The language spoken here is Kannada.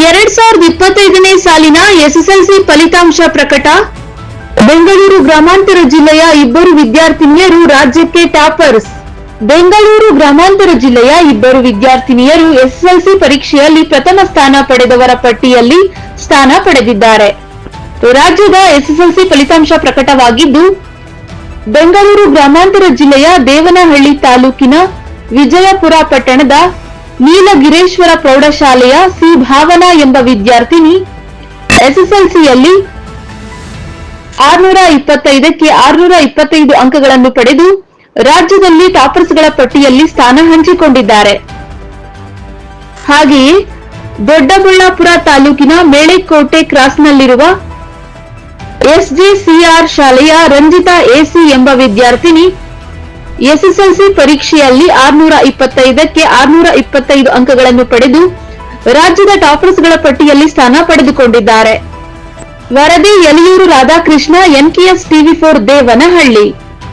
ಎರಡ್ ಸಾವಿರದ ಇಪ್ಪತ್ತೈದನೇ ಸಾಲಿನ ಎಸ್ಎಸ್ಎಲ್ಸಿ ಫಲಿತಾಂಶ ಪ್ರಕಟ. ಬೆಂಗಳೂರು ಗ್ರಾಮಾಂತರ ಜಿಲ್ಲೆಯ ಇಬ್ಬರು ವಿದ್ಯಾರ್ಥಿನಿಯರು ರಾಜ್ಯಕ್ಕೆ ಟಾಪರ್ಸ್. ಬೆಂಗಳೂರು ಗ್ರಾಮಾಂತರ ಜಿಲ್ಲೆಯ ಇಬ್ಬರು ವಿದ್ಯಾರ್ಥಿನಿಯರು ಎಸ್ಎಸ್ಎಲ್ಸಿ ಪರೀಕ್ಷೆಯಲ್ಲಿ ಪ್ರಥಮ ಸ್ಥಾನ ಪಡೆದವರ ಪಟ್ಟಿಯಲ್ಲಿ ಸ್ಥಾನ ಪಡೆದಿದ್ದಾರೆ. ರಾಜ್ಯದ ಎಸ್ಎಸ್ಎಲ್ಸಿ ಫಲಿತಾಂಶ ಪ್ರಕಟವಾಗಿದ್ದು, ಬೆಂಗಳೂರು ಗ್ರಾಮಾಂತರ ಜಿಲ್ಲೆಯ ದೇವನಹಳ್ಳಿ ತಾಲೂಕಿನ ವಿಜಯಪುರ ಪಟ್ಟಣದ ನೀಲಗಿರೇಶ್ವರ ಪ್ರೌಢಶಾಲೆಯ ಸಿ ಭಾವನಾ ಎಂಬ ವಿದ್ಯಾರ್ಥಿನಿ ಎಸ್ಎಸ್ಎಲ್ಸಿಯಲ್ಲಿ ಆರ್ನೂರ ಇಪ್ಪತ್ತೈದಕ್ಕೆ ಆರ್ನೂರ ಇಪ್ಪತ್ತೈದು ಅಂಕಗಳನ್ನು ಪಡೆದು ರಾಜ್ಯದಲ್ಲಿ ಟಾಪರ್ಸ್ಗಳ ಪಟ್ಟಿಯಲ್ಲಿ ಸ್ಥಾನ ಹಂಚಿಕೊಂಡಿದ್ದಾರೆ. ಹಾಗೆಯೇ ದೊಡ್ಡಬಳ್ಳಾಪುರ ತಾಲೂಕಿನ ಮೇಳೆಕೋಟೆ ಕ್ರಾಸ್ನಲ್ಲಿರುವ ಎಸ್ಜೆಸಿಆರ್ ಶಾಲೆಯ ರಂಜಿತಾ ಎಸಿ ಎಂಬ ವಿದ್ಯಾರ್ಥಿನಿ ಎಸ್ಎಸ್ಎಲ್ಸಿ ಪರೀಕ್ಷೆಯಲ್ಲಿ ಆರ್ನೂರ ಇಪ್ಪತ್ತೈದಕ್ಕೆ ಆರ್ನೂರ ಇಪ್ಪತ್ತೈದು ಅಂಕಗಳನ್ನು ಪಡೆದು ರಾಜ್ಯದ ಟಾಪರ್ಸ್ಗಳ ಪಟ್ಟಿಯಲ್ಲಿ ಸ್ಥಾನ ಪಡೆದುಕೊಂಡಿದ್ದಾರೆ. ವರದಿ Yaliyur Radhakrishna, NKS TV four Devanahalli.